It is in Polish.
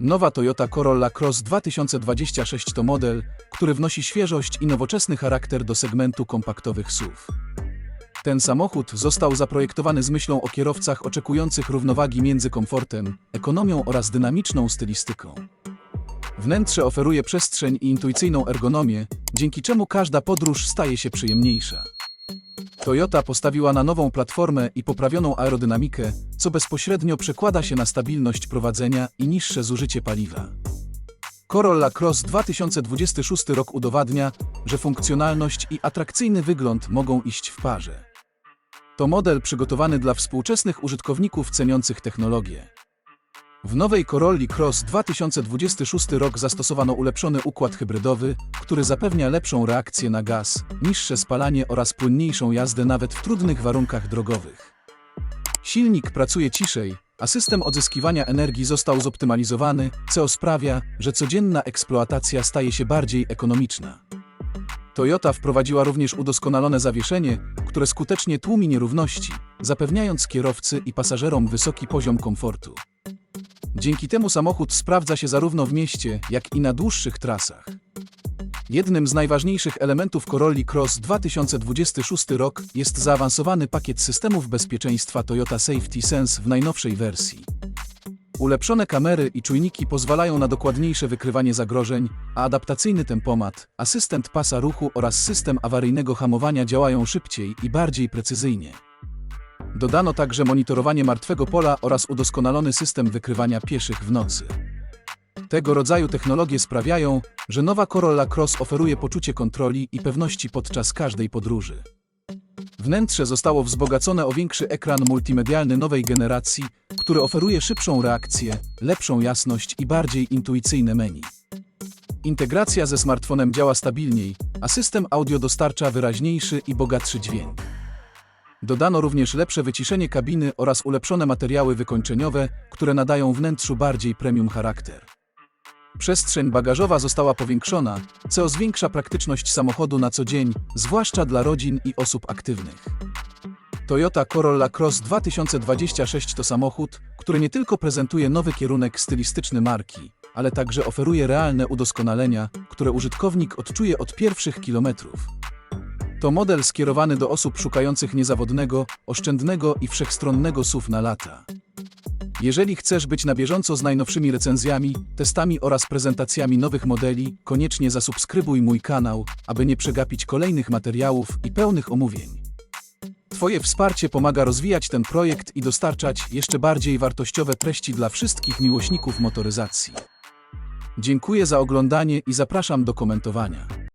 Nowa Toyota Corolla Cross 2026 to model, który wnosi świeżość i nowoczesny charakter do segmentu kompaktowych SUV. Ten samochód został zaprojektowany z myślą o kierowcach oczekujących równowagi między komfortem, ekonomią oraz dynamiczną stylistyką. Wnętrze oferuje przestrzeń i intuicyjną ergonomię, dzięki czemu każda podróż staje się przyjemniejsza. Toyota postawiła na nową platformę i poprawioną aerodynamikę, co bezpośrednio przekłada się na stabilność prowadzenia i niższe zużycie paliwa. Corolla Cross 2026 rok udowadnia, że funkcjonalność i atrakcyjny wygląd mogą iść w parze. To model przygotowany dla współczesnych użytkowników ceniących technologię. W nowej Corolli Cross 2026 rok zastosowano ulepszony układ hybrydowy, który zapewnia lepszą reakcję na gaz, niższe spalanie oraz płynniejszą jazdę nawet w trudnych warunkach drogowych. Silnik pracuje ciszej, a system odzyskiwania energii został zoptymalizowany, co sprawia, że codzienna eksploatacja staje się bardziej ekonomiczna. Toyota wprowadziła również udoskonalone zawieszenie, które skutecznie tłumi nierówności, zapewniając kierowcy i pasażerom wysoki poziom komfortu. Dzięki temu samochód sprawdza się zarówno w mieście, jak i na dłuższych trasach. Jednym z najważniejszych elementów Corolli Cross 2026 rok jest zaawansowany pakiet systemów bezpieczeństwa Toyota Safety Sense w najnowszej wersji. Ulepszone kamery i czujniki pozwalają na dokładniejsze wykrywanie zagrożeń, a adaptacyjny tempomat, asystent pasa ruchu oraz system awaryjnego hamowania działają szybciej i bardziej precyzyjnie. Dodano także monitorowanie martwego pola oraz udoskonalony system wykrywania pieszych w nocy. Tego rodzaju technologie sprawiają, że nowa Corolla Cross oferuje poczucie kontroli i pewności podczas każdej podróży. Wnętrze zostało wzbogacone o większy ekran multimedialny nowej generacji, który oferuje szybszą reakcję, lepszą jasność i bardziej intuicyjne menu. Integracja ze smartfonem działa stabilniej, a system audio dostarcza wyraźniejszy i bogatszy dźwięk. Dodano również lepsze wyciszenie kabiny oraz ulepszone materiały wykończeniowe, które nadają wnętrzu bardziej premium charakter. Przestrzeń bagażowa została powiększona, co zwiększa praktyczność samochodu na co dzień, zwłaszcza dla rodzin i osób aktywnych. Toyota Corolla Cross 2026 to samochód, który nie tylko prezentuje nowy kierunek stylistyczny marki, ale także oferuje realne udoskonalenia, które użytkownik odczuje od pierwszych kilometrów. To model skierowany do osób szukających niezawodnego, oszczędnego i wszechstronnego SUV na lata. Jeżeli chcesz być na bieżąco z najnowszymi recenzjami, testami oraz prezentacjami nowych modeli, koniecznie zasubskrybuj mój kanał, aby nie przegapić kolejnych materiałów i pełnych omówień. Twoje wsparcie pomaga rozwijać ten projekt i dostarczać jeszcze bardziej wartościowe treści dla wszystkich miłośników motoryzacji. Dziękuję za oglądanie i zapraszam do komentowania.